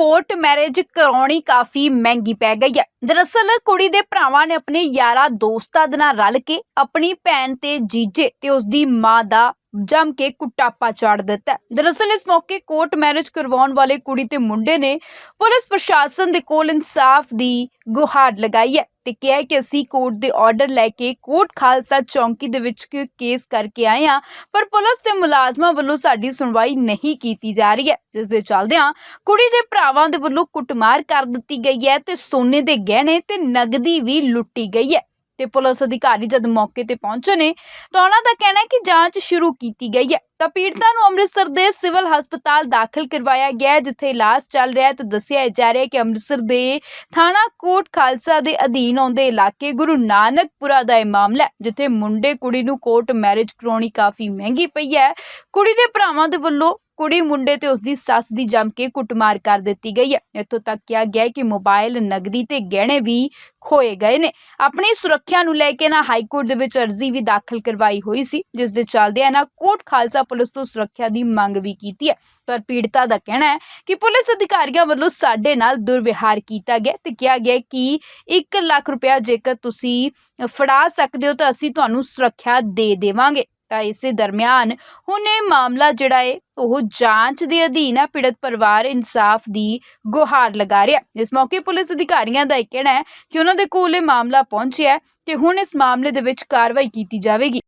Court marriage ਕਰਾਉਣੀ ਕਾਫੀ ਮਹਿੰਗੀ ਪੈ ਗਈ ਹੈ। ਦਰਅਸਲ ਕੁੜੀ ਦੇ ਭਰਾਵਾਂ ਨੇ ਆਪਣੇ ਯਾਰਾਂ ਦੋਸਤਾਂ ਦੇ ਨਾਲ ਰਲ ਕੇ ਆਪਣੀ ਭੈਣ ਤੇ ਜੀਜੇ ਤੇ ਉਸ ਦੀ ਮਾਂ ਦਾ ਜੰਮ ਕੇ ਕੁੱਟਾਪਾ ਚਾੜ ਦਿੱਤਾ। ਦਰਅਸਲ ਇਸ ਮੌਕੇ ਕੋਰਟ ਮੈਰਿਜ ਕਰਵਾਉਣ ਵਾਲੇ ਕੁੜੀ ਤੇ ਮੁੰਡੇ ਨੇ ਪੁਲਿਸ ਪ੍ਰਸ਼ਾਸਨ ਦੇ ਕੋਲ ਇਨਸਾਫ ਦੀ ਗੁਹਾਰ ਲਗਾਈ ਹੈ ਤੇ ਕਿਹਾ ਕਿ ਅਸੀਂ ਕੋਰਟ ਦੇ ਆਰਡਰ ਲੈ ਕੇ ਕੋਰਟ ਖਾਲਸਾ ਚੌਂਕੀ ਦੇ ਵਿੱਚ ਕੇਸ ਕਰਕੇ ਆਏ ਹਾਂ, ਪਰ ਪੁਲਿਸ ਤੇ ਮੁਲਾਜ਼ਮਾਂ ਵੱਲੋਂ ਸਾਡੀ ਸੁਣਵਾਈ ਨਹੀਂ ਕੀਤੀ ਜਾ ਰਹੀ ਹੈ। ਜਿਸ ਦੇ ਚੱਲਦਿਆਂ ਕੁੜੀ ਦੇ ਭਰਾਵਾਂ ਦੇ ਵੱਲੋਂ ਕੁੱਟਮਾਰ ਕਰ ਦਿੱਤੀ ਗਈ ਹੈ ਤੇ ਸੋਨੇ ਦੇ ਗਹਿਣੇ ਤੇ ਨਗਦੀ ਵੀ ਲੁੱਟੀ ਗਈ ਹੈ। ਤੇ ਪੁਲਿਸ ਅਧਿਕਾਰੀ ਜਦ ਮੌਕੇ ਤੇ ਪਹੁੰਚੇ ਨੇ ਤਾਂ ਉਹਨਾਂ ਦਾ ਕਹਿਣਾ ਹੈ ਕਿ ਜਾਂਚ ਸ਼ੁਰੂ ਕੀਤੀ ਗਈ ਹੈ। ਤਾਂ ਪੀੜਤਾਂ ਨੂੰ ਅੰਮ੍ਰਿਤਸਰ ਦੇ ਸਿਵਲ ਹਸਪਤਾਲ ਦਾਖਲ ਕਰਵਾਇਆ ਗਿਆ ਹੈ, ਜਿੱਥੇ ਇਲਾਜ ਚੱਲ ਰਿਹਾ ਹੈ ਤੇ ਦੱਸਿਆ ਜਾ ਰਿਹਾ ਹੈ ਕਿ ਅੰਮ੍ਰਿਤਸਰ ਦੇ ਥਾਣਾ ਕੋਟ ਖਾਲਸਾ ਦੇ ਅਧੀਨ ਆਉਂਦੇ ਇਲਾਕੇ ਗੁਰੂ ਨਾਨਕਪੁਰਾ ਦਾ ਇਹ ਮਾਮਲਾ ਹੈ ਜਿੱਥੇ ਮੁੰਡੇ ਕੁੜੀ ਨੂੰ ਕੋਰਟ ਮੈਰਿਜ ਕਰਾਉਣੀ ਕਾਫੀ ਮਹਿੰਗੀ ਪਈ ਹੈ। ਕੁੜੀ ਦੇ ਭਰਾਵਾਂ ਦੇ ਵੱਲੋਂ ਕੁੜੀ ਮੁੰਡੇ ਤੇ ਉਸਦੀ ਸੱਸ ਦੀ ਜੰਮ ਕੇ ਕੁੱਟਮਾਰ ਕਰ ਦਿੱਤੀ ਗਈ ਹੈ। ਇੱਥੋਂ ਤੱਕ ਕਿਹਾ ਗਿਆ ਕਿ ਮੋਬਾਈਲ ਨਗਦੀ ਤੇ ਗਹਿਣੇ ਵੀ ਖੋਏ ਗਏ ਨੇ। ਆਪਣੀ ਸੁਰੱਖਿਆ ਨੂੰ ਲੈ ਕੇ ਨਾ ਹਾਈ ਕੋਰਟ ਦੇ ਵਿੱਚ ਅਰਜ਼ੀ ਵੀ ਦਾਖਲ ਕਰਵਾਈ ਹੋਈ ਸੀ, ਜਿਸ ਦੇ ਚੱਲਦੇ ਇਹਨਾਂ ਕੋਟ ਖਾਲਸਾ ਪੁਲਿਸ ਤੋਂ ਸੁਰੱਖਿਆ ਦੀ ਮੰਗ ਵੀ ਕੀਤੀ ਹੈ। ਪਰ ਪੀੜਤਾ ਦਾ ਕਹਿਣਾ ਹੈ ਕਿ ਪੁਲਿਸ ਅਧਿਕਾਰੀਆਂ ਵੱਲੋਂ ਸਾਡੇ ਨਾਲ ਦੁਰਵਿਹਾਰ ਕੀਤਾ ਗਿਆ ਤੇ ਕਿਹਾ ਗਿਆ ਕਿ 1 ਲੱਖ ਰੁਪਇਆ ਜੇਕਰ ਤੁਸੀਂ ਫੜਾ ਸਕਦੇ ਹੋ ਤਾਂ ਅਸੀਂ ਤੁਹਾਨੂੰ ਸੁਰੱਖਿਆ ਦੇ ਦੇਵਾਂਗੇ। ਤਾਂ ਇਸੇ ਦਰਮਿਆਨ। ਹੁਣ ਇਹ ਮਾਮਲਾ ਜਿਹੜਾ ਹੈ ਉਹ ਜਾਂਚ ਦੇ ਅਧੀਨ ਹੈ ਪੀੜਤ ਪਰਿਵਾਰ ਇਨਸਾਫ ਦੀ ਗੁਹਾਰ ਲਗਾ ਰਿਹਾ। ਇਸ ਮੌਕੇ ਪੁਲਿਸ ਅਧਿਕਾਰੀਆਂ ਦਾ ਇਹ ਕਹਿਣਾ ਹੈ ਕਿ ਉਹਨਾਂ ਦੇ ਕੋਲ ਇਹ ਮਾਮਲਾ ਪਹੁੰਚਿਆ ਹੈ ਤੇ ਹੁਣ ਇਸ ਮਾਮਲੇ ਦੇ ਵਿੱਚ ਕਾਰਵਾਈ ਕੀਤੀ ਜਾਵੇਗੀ।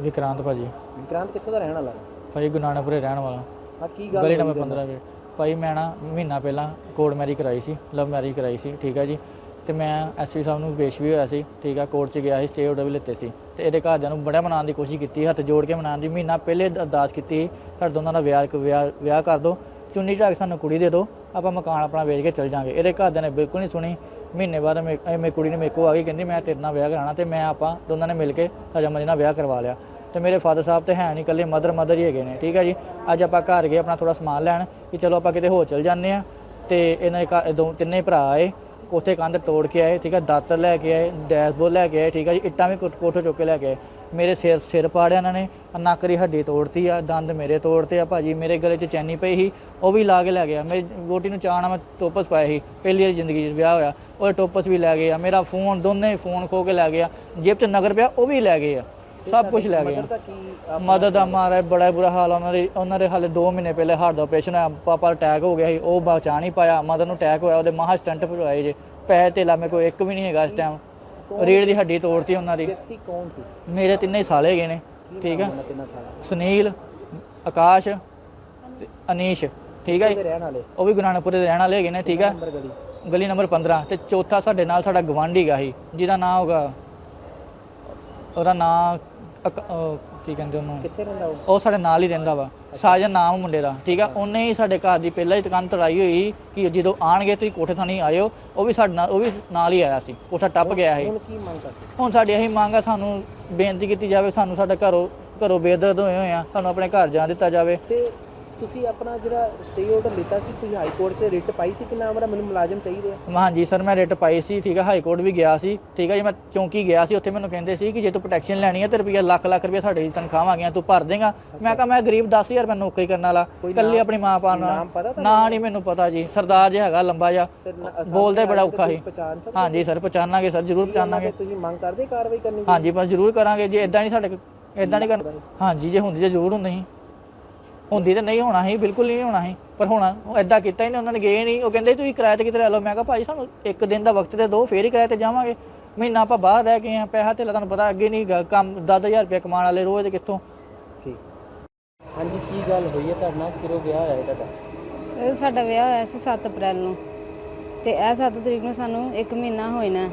ਵਿਕਰਾਂਤ ਭਾਜੀ। ਵਿਕਰਾਂਤ ਕਿੱਥੋਂ ਦਾ ਰਹਿਣ ਵਾਲਾ? ਭਾਜੀ ਗੁਨਾਣਾਪੁਰੇ ਰਹਿਣ ਵਾਲਾ। ਆ ਕੀ ਗੱਲ ਗਲੀ ਨੰਬਰ ਤੈਨੂੰ? 15 ਦੇ ਭਾਈ ਮੈਂ ਨਾ ਮਹੀਨਾ ਪਹਿਲਾਂ ਕੋਰਟ ਮੈਰਿਜ ਕਰਾਈ ਸੀ ਲਵ ਮੈਰਿਜ ਕਰਾਈ ਸੀ ਠੀਕ ਹੈ ਜੀ। ਤੇ ਮੈਂ ਐਸਪੀ ਸਾਹਿਬ ਨੂੰ ਪੇਸ਼ ਵੀ ਹੋਇਆ ਸੀ, ਠੀਕ ਆ ਕੋਰਟ 'ਚ ਗਿਆ ਸੀ ਸਟੇ ਆਰਡਰ ਵੀ ਲਿੱਤੇ ਸੀ। ਤੇ ਇਹਦੇ ਘਰਦਿਆਂ ਨੂੰ ਬੜਾ ਮਨਾਉਣ ਦੀ ਕੋਸ਼ਿਸ਼ ਕੀਤੀ, ਹੱਥ ਜੋੜ ਕੇ ਮਨਾਉਣ ਦੀ, ਮਹੀਨਾ ਪਹਿਲੇ ਅਰਦਾਸ ਕੀਤੀ ਸਾਡੇ ਦੋਨਾਂ ਦਾ ਵਿਆਹ ਵਿਆਹ ਵਿਆਹ ਕਰ ਦਿਓ ਚੁੰਨੀ ਝਾਕ ਸਾਨੂੰ ਕੁੜੀ ਦੇ ਦਿਓ ਆਪਾਂ ਮਕਾਨ ਆਪਣਾ ਵੇਚ ਕੇ ਚਲ ਜਾਾਂਗੇ। ਇਹਦੇ ਘਰਦਿਆਂ ਨੇ ਬਿਲਕੁਲ ਨਹੀਂ ਸੁਣੀ। ਮਹੀਨੇ ਬਾਅਦ ਮੇ- ਮੇਰੀ ਕੁੜੀ ਨੇ ਮੇਰੇ ਕੋ ਆ ਕੇ ਕਹਿੰਦੀ, ਮੈਂ ਤੇਰੇ ਨਾਲ ਵਿਆਹ ਕਰਾਉਣਾ ਤੇ ਮੈਂ ਆਪਾਂ ਦੋਨਾਂ ਨੇ ਮਿਲ ਕੇ ਹਜਮਜ ਨਾਲ ਵਿਆਹ ਕਰਵਾ ਲਿਆ। ਤੇ ਮੇਰੇ ਫਾਦਰ ਸਾਹਿਬ ਤੇ ਹੈ ਨਹੀਂ ਇਕੱਲੇ ਮਦਰ ਮਦਰ ਹੀ ਹੈਗੇ ਨੇ, ਠੀਕ ਹੈ ਜੀ। ਅੱਜ ਆਪਾਂ ਘਰ ਗਏ, ਆਪਣਾ ਥੋੜਾ ਸਮਾਨ ਲੈਣ, ਕਿ ਚਲੋ ਆਪਾਂ ਕਿਤੇ ਹੋਰ ਚਲ ਜਾਂਦੇ ਆ। ਤੇ ਇਹਨਾਂ ਦੇ ਘਰ- ਦੋ ਤਿੰਨੇ ਭਰਾ ਆਏ। ਕੋਠੇ ਕੰਧ ਤੋੜ ਕੇ ਆਏ, ਠੀਕ ਹੈ ਦਾਤਰ ਲੈ ਕੇ ਆਏ, ਡੈਸ਼ਬੋਰਡ ਲੈ ਕੇ ਆਏ, ਠੀਕ ਹੈ ਜੀ, ਇੱਟਾਂ ਵੀ ਕੋਠ- ਕੋਠੇ ਚੁੱਕ ਕੇ ਲੈ ਕੇ ਆਏ। ਮੇਰੇ ਸਿਰ ਸਿਰ ਪਾੜਿਆ ਇਹਨਾਂ ਨੇ, ਨੱਕ ਦੀ ਹੱਡੀ ਤੋੜਤੀ ਆ, ਦੰਦ ਮੇਰੇ ਤੋੜਤੇ ਆ, ਭਾਜੀ ਮੇਰੇ ਗਲੇ 'ਚ ਚੈਨੀ ਪਈ ਸੀ, ਉਹ ਵੀ ਲਾ ਕੇ ਲੈ ਗਿਆ। ਮੇਰੀ ਵੋਟੀ ਨੂੰ ਚਾਹਣਾ ਮੈਂ ਟੋਪਸ ਪਾਇਆ ਸੀ, ਪਹਿਲੀ ਵਾਰੀ ਜ਼ਿੰਦਗੀ 'ਚ ਵਿਆਹ ਹੋਇਆ, ਉਹ ਟੋਪਸ ਵੀ ਲੈ ਗਏ ਆ। ਮੇਰਾ ਫੋਨ, ਦੋਨੇ ਫੋਨ ਖੋ ਕੇ ਲੈ ਗਿਆ ਜੇਬ 'ਚ ਨਗਰ ਪਿਆ, ਉਹ ਵੀ ਲੈ ਗਏ ਆ। ਸਭ ਕੁਝ ਲੈ ਗਏ ਆ। ਕੀ ਆ- ਮਦਦ ਦਾ ਮਾਰਾ ਬੜਾ ਬੁਰਾ ਹਾਲ ਆ। ਉਹਨਾਂ ਦੇ ਉਹਨਾਂ ਦੇ ਹਾਲੇ 2 ਮਹੀਨੇ ਪਹਿਲੇ ਹਾਰਟ ਦਾ ਆਪਰੇਸ਼ਨ ਹੋਇਆ। ਪਾਪਾ ਅਟੈਕ ਹੋ ਗਿਆ ਸੀ। ਉਹ ਬਚਾ ਨਹੀਂ ਪਾਇਆ। ਮਦਰ ਨੂੰ ਅਟੈਕ ਹੋਇਆ। ਉਹਦੇ ਮਹਾ ਸਟੰਟ ਭਰਵਾਏ ਜੇ। ਪੈਸੇ ਧੇਲਾ ਮੇਰੇ ਕੋਲ ਇੱਕ ਵੀ ਨਹੀਂ ਹੈਗਾ ਇਸ ਟਾਈਮ ਰੀੜ ਦੀ ਹੱਡੀ ਤੋੜਤੀ ਉਹਨਾਂ ਦੀ। ਵਿਅਕਤੀ ਕੌਣ ਸੀ? ਮੇਰੇ ਤਿੰਨੇ ਹੀ ਸਾਲੇ ਹੈਗੇ ਨੇ। ਠੀਕ ਹੈ ਉਹਨਾਂ ਤਿੰਨਾਂ ਸਾਲਾਂ ਸੁਨੀਲ ਆਕਾਸ਼ ਤੇ ਅਨੀਸ਼। ਠੀਕ ਹੈ ਦੇ ਜੀ? ਰਹਿਣ ਵਾਲੇ? ਉਹ ਵੀ ਗੁਨਾਨਪੁਰੇ ਦੇ ਰਹਿਣ ਵਾਲੇ ਹੈਗੇ ਨੇ। ਠੀਕ ਹੈ ਨੰਬਰ ਗਲੀ? ਗਲੀ ਨੰਬਰ 15 ਤੇ ਚੌਥਾ ਸਾਡੇ ਨਾਲ ਸਾਡਾ ਗਵਾਂਢੀ ਗਾ ਸੀ। ਜਿਹਦਾ ਨਾਮ ਹੋਗਾ ਉਹਦਾ ਨਾਮ ਕੀ ਕਹਿੰਦੇ ਉਹਨੂੰ? ਕਿੱਥੇ ਰਹਿੰਦਾ ਉਹ? ਉਹ ਸਾਡੇ ਨਾਲ ਹੀ ਰਹਿੰਦਾ ਵਾ। ਸਾਜਨ ਨਾਮ ਮੁੰਡੇ ਦਾ ਠੀਕ ਆ? ਉਹਨੇ ਹੀ ਸਾਡੇ ਘਰ ਦੀ ਪਹਿਲਾਂ ਹੀ ਦੁਕਾਨ ਤੜਾਈ ਹੋਈ ਕਿ ਜਦੋਂ ਆਣਗੇ ਤੁਸੀਂ ਕੋਠੇ ਥਾਣੀ ਆਇਓ ਉਹ ਵੀ ਸਾਡੇ ਨਾਲ ਉਹ ਵੀ ਨਾਲ ਹੀ ਆਇਆ ਸੀ। ਕੋਠਾ ਟੱਪ ਗਿਆ ਸੀ। ਹੁਣ ਕੀ ਮੰਗ ਕਰਦੇ? ਹੁਣ ਸਾਡੀ ਇਹੀ ਮੰਗ ਆ ਸਾਨੂੰ ਬੇਨਤੀ ਕੀਤੀ ਜਾਵੇ ਸਾਨੂੰ ਸਾਡਾ ਘਰੋਂ ਘਰੋਂ ਬੇਦਰਦ ਹੋਏ ਹੋਏ ਆ ਸਾਨੂੰ ਆਪਣੇ ਘਰ ਜਾਣ ਦਿੱਤਾ ਜਾਵੇ। ਤੇ ਤੁਸੀਂ ਆਪਣਾ ਜਿਹੜਾ ਸਟੇ ਆਰਡਰ ਲਿੱਤਾ ਸੀ ਤੁਸੀਂ ਹਾਈ ਕੋਰਟ 'ਚ ਰਿਟ ਪਾਈ ਸੀ ਕਿ ਨਾ? ਮੇਰਾ ਮੈਨੂੰ ਮੁਲਾਜ਼ਮ ਚਾਹੀਦੇ ਆ ਹਾਂਜੀ ਸਰ ਮੈਂ ਰਿਟ ਪਾਈ ਸੀ ਠੀਕ ਆ ਹਾਈ ਕੋਰਟ ਵੀ ਗਿਆ ਸੀ ਠੀਕ ਆ ਜੀ ਮੈਂ ਚੌਂਕੀ ਗਿਆ ਸੀ ਉੱਥੇ ਮੈਨੂੰ ਕਹਿੰਦੇ ਸੀ ਕਿ ਜੇ ਤੂੰ ਪ੍ਰੋਟੈਕਸ਼ਨ ਲੈਣੀ ਹੈ ਤੇ ਰੁਪਈਆ ਲੱਖ ਲੱਖ ਰੁਪਈਆ ਸਾਡੇ ਦੀ ਤਨਖਾਹਾਂ ਆ ਗਈਆਂ ਤੂੰ ਭਰ ਦੇਗਾ। ਮੈਂ ਕਿਹਾ ਮੈਂ ਗਰੀਬ 10000 ਮੈਂ ਨੌਕਰੀ ਕਰਨ ਵਾਲਾ ਇਕੱਲੀ ਆਪਣੀ ਮਾਂ ਪਤਾ ਨਾਲ? ਨਾ ਨਹੀਂ ਮੈਨੂੰ ਪਤਾ ਜੀ ਸਰਦਾਰ ਜਿਹਾ ਹੈਗਾ ਲੰਬਾ ਜਿਹਾ ਬੋਲਦਾ ਹੀ ਬੜਾ ਔਖਾ ਸੀ। ਹਾਂਜੀ ਸਰ ਪਛਾਣਾਂਗੇ ਸਰ ਜ਼ਰੂਰ ਪਛਾਣਾਂਗੇ। ਤੁਸੀਂ ਮੰਗ ਕਰਦੇ ਕਾਰਵਾਈ ਕਰਨੀ ਹਾਂਜੀ ਬਸ ਜ਼ਰੂਰ ਕਰਾਂਗੇ ਜੇ ਇਦਾਂ ਨਹੀਂ ਸਾਡੇ ਇਦਾਂ ਨਹੀਂ ਕਰਨਾ ਹਾਂਜੀ ਜੇ ਹੁੰਦੀ ਤੇ ਜ਼ਰੂਰ ਹੁੰਦੀ ਸੀ। ਹੁੰਦੀ ਤੇ ਨਹੀਂ ਹੋਣਾ ਸੀ ਬਿਲਕੁਲ ਨਹੀਂ ਹੋਣਾ ਸੀ। ਪਰ ਹੋਣਾ ਉਹ ਇਦਾਂ ਕੀਤਾ ਹੀ ਨਹੀਂ ਉਹਨਾਂ ਨੇ ਗਏ ਨਹੀਂ। ਉਹ ਕਹਿੰਦੇ ਤੁਸੀਂ ਕਿਰਾਏ ਤੇ ਕਿਤੇ ਲੈ ਲਓ। ਮੈਂ ਕਿਹਾ ਭਾਈ ਸਾਨੂੰ ਇੱਕ ਦਿਨ ਦਾ ਵਕਤ ਤੇ ਦਿਓ ਫੇਰ ਹੀ ਕਿਰਾਏ ਤੇ ਜਾਵਾਂਗੇ। ਮਹੀਨਾ ਆਪਾਂ ਬਾਹਰ ਰਹਿ ਗਏ ਆ ਪੈਸਾ ਤੇ ਤੁਹਾਨੂੰ ਪਤਾ ਅੱਗੇ ਨਹੀਂ ਗਾ, ਕੰਮ 10000 ਰੁਪਏ ਕਮਾਉਣ ਵਾਲੇ ਰੋਜ਼ ਦੇ ਕਿੱਥੋਂ। ਠੀਕ। ਹਾਂਜੀ ਕੀ ਗੱਲ ਹੋਈ ਹੈ ਤੁਹਾਡੇ ਨਾਲ? ਕਿਰੋ ਵਿਆਹ ਹੋਇਆ ਹੈ ਤੁਹਾਡਾ? ਸਰ ਸਾਡਾ ਵਿਆਹ ਹੋਇਆ ਸੀ 7 ਅਪ੍ਰੈਲ ਨੂੰ। ਤੇ ਇਹ 7 ਤਰੀਕ ਨੂੰ ਸਾਨੂੰ 1 ਮਹੀਨਾ ਹੋਇਨਾ।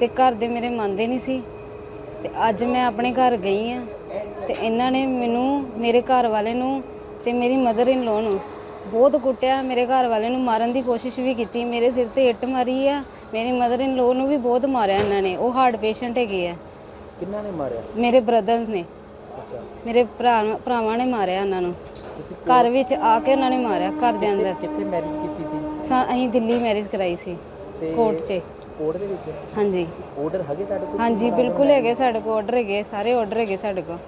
ਤੇ ਘਰ ਦੇ ਮੇਰੇ ਮੰਨਦੇ ਨਹੀਂ ਸੀ। ਤੇ ਅੱਜ ਮੈਂ ਆਪਣੇ ਘਰ ਗਈ ਆ ਤੇ ਇਹਨਾਂ ਨੇ ਮੈਨੂੰ ਮੇਰੇ ਘਰ ਵਾਲੇ ਨੂੰ ਤੇ ਮੇਰੀ ਮਦਰ ਇਨ ਲੋ ਨੂੰ ਬਹੁਤ ਕੁੱਟਿਆ। ਮੇਰੇ ਘਰ ਵਾਲੇ ਨੂੰ ਮਾਰਨ ਦੀ ਕੋਸ਼ਿਸ਼ ਵੀ ਕੀਤੀ। ਮੇਰੇ ਸਿਰ ਤੇ ਇੱਟ ਮਾਰੀ ਆ। ਮੇਰੀ ਮਦਰ ਇਨ ਲੋ ਨੂੰ ਵੀ ਬਹੁਤ ਮਾਰਿਆ ਇਹਨਾਂ ਨੇ। ਉਹ ਹਾਰਟ ਪੇਸ਼ੈਂਟ ਹੈਗੇ ਆ। ਕਿੰਨਾ ਨੇ ਮਾਰਿਆ? ਮੇਰੇ ਬ੍ਰਦਰਸ ਨੇ। ਅੱਛਾ। ਮੇਰੇ ਭਰਾ ਭਰਾਵਾਂ ਨੇ ਮਾਰਿਆ ਉਹਨਾਂ ਨੂੰ। ਘਰ ਵਿੱਚ ਆ ਕੇ ਉਹਨਾਂ ਨੇ ਮਾਰਿਆ ਘਰ ਦੇ ਅੰਦਰ। ਕਿੱਥੇ ਮੈਰਿਜ ਕੀਤੀ ਸੀ? ਸਾ ਅਸੀਂ ਦਿੱਲੀ ਮੈਰਿਜ ਕਰਾਈ ਸੀ ਕੋਰਟ 'ਚ। ਕੋਰਟ ਦੇ ਵਿੱਚ? ਹਾਂਜੀ। ਆਰਡਰ ਹੈਗੇ ਤੁਹਾਡੇ ਕੋਲ? ਹਾਂਜੀ ਬਿਲਕੁਲ ਹੈਗੇ ਸਾਡੇ ਕੋਲ ਆਰਡਰ ਹੈਗੇ ਸਾਰੇ ਆਰਡਰ ਹੈਗੇ ਸਾਡੇ ਕੋਲ।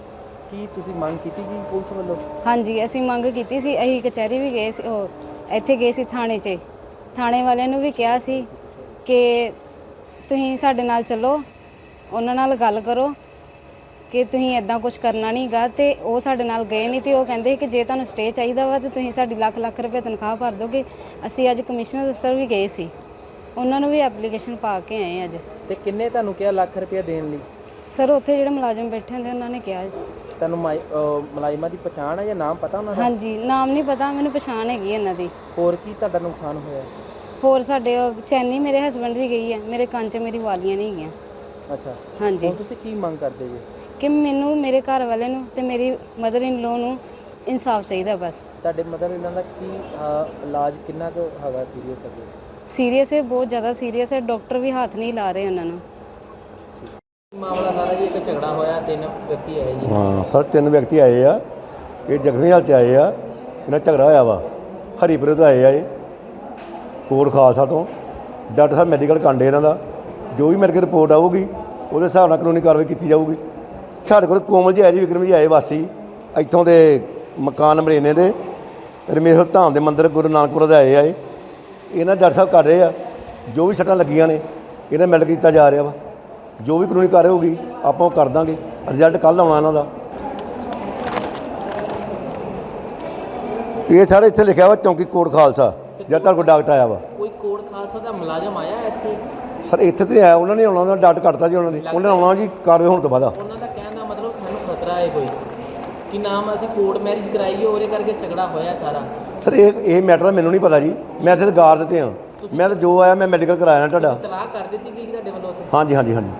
ਕੀ ਤੁਸੀਂ ਮੰਗ ਕੀਤੀ ਜੀ ਪੁਲਿਸ ਵੱਲੋਂ? ਹਾਂਜੀ ਅਸੀਂ ਮੰਗ ਕੀਤੀ ਸੀ ਅਸੀਂ ਕਚਹਿਰੀ ਵੀ ਗਏ ਸੀ ਉਹ ਇੱਥੇ ਗਏ ਸੀ ਥਾਣੇ 'ਚ। ਥਾਣੇ ਵਾਲਿਆਂ ਨੂੰ ਵੀ ਕਿਹਾ ਸੀ ਕਿ ਤੁਸੀਂ ਸਾਡੇ ਨਾਲ ਚੱਲੋ ਉਹਨਾਂ ਨਾਲ ਗੱਲ ਕਰੋ ਕਿ ਤੁਸੀਂ ਇਦਾਂ ਕੁਝ ਕਰਨਾ ਨਹੀਂਗਾ ਤੇ ਉਹ ਸਾਡੇ ਨਾਲ ਗਏ ਨਹੀਂ ਤੇ ਉਹ ਕਹਿੰਦੇ ਕਿ ਜੇ ਤੁਹਾਨੂੰ ਸਟੇ ਚਾਹੀਦਾ ਵਾ ਤੇ ਤੁਸੀਂ ਸਾਡੀ ਲੱਖ ਲੱਖ ਰੁਪਏ ਤਨਖਾਹ ਭਰ ਦੋਗੇ। ਅਸੀਂ ਅੱਜ ਕਮਿਸ਼ਨਰ ਦਫ਼ਤਰ ਵੀ ਗਏ ਸੀ। ਉਹਨਾਂ ਨੂੰ ਵੀ ਐਪਲੀਕੇਸ਼ਨ ਪਾ ਕੇ ਆਏ ਅੱਜ। ਤੇ ਕਿੰਨੇ ਤੁਹਾਨੂੰ ਕਿਹਾ ਲੱਖ ਰੁਪਏ ਦੇਣ ਲਈ? ਸਰ ਉੱਥੇ ਜਿਹੜੇ ਮੁਲਾਜ਼ਮ ਬੈਠੇ ਹੁੰਦੇ ਉਹਨਾਂ ਨੇ ਕਿਹਾ ਤੁਹਾਨੂੰ ਮਾਈ- ਅਹ ਮੁਲਾਜ਼ਮਾਂ ਦੀ ਪਛਾਣ ਹੈ ਜਾਂ ਨਾਮ ਪਤਾ ਉਹਨਾਂ ਦਾ? ਹਾਂਜੀ ਨਾਮ ਨਹੀਂ ਪਤਾ ਮੈਨੂੰ ਪਛਾਣ ਹੈਗੀ ਇਹਨਾਂ ਦੀ। ਹੋਰ ਕੀ ਤੁਹਾਡਾ ਨੁਕਸਾਨ ਹੋਇਆ? ਹੋਰ ਸਾਡੇ ਉਹ ਚੈਨੀ ਮੇਰੇ ਹਸਬੰਡ ਦੀ ਗਈ ਹੈ ਮੇਰੇ ਕੰਨ 'ਚ ਮੇਰੀ ਵਾਲੀਆਂ ਨਹੀਂ ਹੈਗੀਆਂ। ਅੱਛਾ। ਹਾਂਜੀ। ਹੁਣ ਤੁਸੀਂ ਕੀ ਮੰਗ ਕਰਦੇ ਜੀ? ਕਿ ਮੈਨੂੰ ਮੇਰੇ ਘਰ ਵਾਲੇ ਨੂੰ ਤੇ ਮੇਰੀ ਮਦਰ ਇਨ ਲੋ ਨੂੰ ਇਨਸਾਫ ਚਾਹੀਦਾ ਬਸ। ਤੁਹਾਡੇ ਮਦਰ ਇਹਨਾਂ ਦਾ ਕੀ ਅਹ, ਇਲਾਜ ਕਿੰਨਾ ਕੁ ਹੈਗਾ ਸੀਰੀਅਸ ਹੈ ਸੀਰੀਅਸ ਹੈ ਬਹੁਤ ਜ਼ਿਆਦਾ ਸੀਰੀਅਸ ਹੈ ਡਾਕਟਰ ਵੀ ਹੱਥ ਨਹੀਂ ਲਾ ਰਹੇ ਉਹਨਾਂ ਨੂੰ। ਮਾਮਲਾ ਸਾਰਾ ਜੀ, ਇੱਕ ਝਗੜਾ ਹੋਇਆ, ਤਿੰਨ ਵਿਅਕਤੀ ਆਏ ਜੀ। ਹਾਂ, ਸਰ ਤਿੰਨ ਵਿਅਕਤੀ ਆਏ ਆ। ਇਹ ਜ਼ਖਮੀ ਹਾਲ 'ਚ ਆਏ ਆ। ਇਹਨਾਂ ਝਗੜਾ ਹੋਇਆ ਵਾ। ਹਰੀਪੁਰ ਤੋਂ ਆਏ ਆ ਇਹ। ਕੋਟ ਖਾਲਸਾ ਤੋਂ। ਡਾਕਟਰ ਸਾਹਿਬ ਮੈਡੀਕਲ ਕਾਂਡੇ ਇਹਨਾਂ ਦਾ। ਜੋ ਵੀ ਮੈਡੀਕਲ ਰਿਪੋਰਟ ਆਊਗੀ, ਉਹਦੇ ਹਿਸਾਬ ਨਾਲ ਕਾਨੂੰਨੀ ਕਾਰਵਾਈ ਕੀਤੀ ਜਾਊਗੀ। ਸਾਡੇ ਕੋਲ ਕੋਮਲ ਜੀ ਆਏ ਜੀ, ਵਿਕਰਮ ਜੀ ਆਏ ਵਾਸੀ। ਇੱਥੋਂ ਦੇ ਮਕਾਨ ਮਰੇਨੇ ਦੇ। ਰਮੇਸ਼ਰ ਧਾਮ ਦੇ ਮੰਦਿਰ, ਗੁਰੂ ਨਾਨਕਪੁਰ ਦੇ ਆਏ ਆ ਇਹ। ਇਹਨਾਂ ਡਾਕਟਰ ਸਾਹਿਬ ਕਰ ਰਹੇ ਆ। ਜੋ ਵੀ ਸੱਟਾਂ ਲੱਗੀਆਂ ਨੇ, ਇਹਨਾਂ ਮੈਡੀਕਲ ਕੀਤਾ ਜਾ ਰਿਹਾ ਵਾ। ਜੋ ਵੀ ਕਾਨੂੰਨੀ ਕਾਰਵਾਈ ਹੋਊਗੀ ਆਪਾਂ ਉਹ ਕਰ ਦਾਂਗੇ। ਰਿਜ਼ਲਟ ਕੱਲ੍ਹ ਆਉਣਾ ਇਹਨਾਂ ਦਾ। ਇਹ ਸਾਰੇ ਇੱਥੇ ਲਿਖਿਆ ਵਾ ਚੌਂਕੀ ਕੋਟ ਖਾਲਸਾ ਜਦ ਤੱਕ ਕੋਈ ਡਾਕਟਰ ਆਇਆ ਵਾ। ਕੋਈ ਕੋੜ ਖਾਲਸਾ ਦਾ ਮੁਲਾਜ਼ਮ ਆਇਆ ਇੱਥੇ? ਸਰ ਇੱਥੇ ਤੇ ਆਇਆ ਉਹਨਾਂ ਨੇ ਆਉਣਾ ਉਹਨਾਂ ਦਾ ਡਾਕਟਰ ਕੱਟਤਾ ਜੀ ਉਹਨਾਂ ਨੇ। ਉਹਨਾਂ ਨੇ ਆਉਣਾ ਜੀ ਕਾਰਵਾਈ ਹੋਣ ਤੋਂ ਬਾਅਦ ਉਹਨਾਂ ਦਾ ਕਹਿਣ ਦਾ ਮਤਲਬ ਸਾਨੂੰ ਖਤਰਾ ਹੈ ਕੋਈ ਕਿ ਨਾਮ ਅਸੀਂ ਕੋਰਟ ਮੈਰਿਜ ਕਰਾਈਏ ਉਹਦੇ ਕਰਕੇ ਝਗੜਾ ਹੋਇਆ ਸਾਰਾ। ਸਰ ਇਹ ਇਹ ਮੈਟਰ ਮੈਨੂੰ ਨਹੀਂ ਪਤਾ ਜੀ। ਮੈਂ ਇੱਥੇ ਤਾਂ ਗਾਰ ਦਿੱਤੇ ਆ। ਮੈਂ ਤਾਂ ਜੋ ਆਇਆ ਮੈਂ ਮੈਡੀਕਲ ਕਰਾਇਆ ਨਾ ਤੁਹਾਡਾ। ਤਲਾਕ ਕਰ ਦਿੱਤੀ ਗਈ ਤੁਹਾਡੇ ਵੱਲੋਂ ਉੱਥੇ? ਹਾਂਜੀ ਹਾਂਜੀ ਹਾਂਜੀ।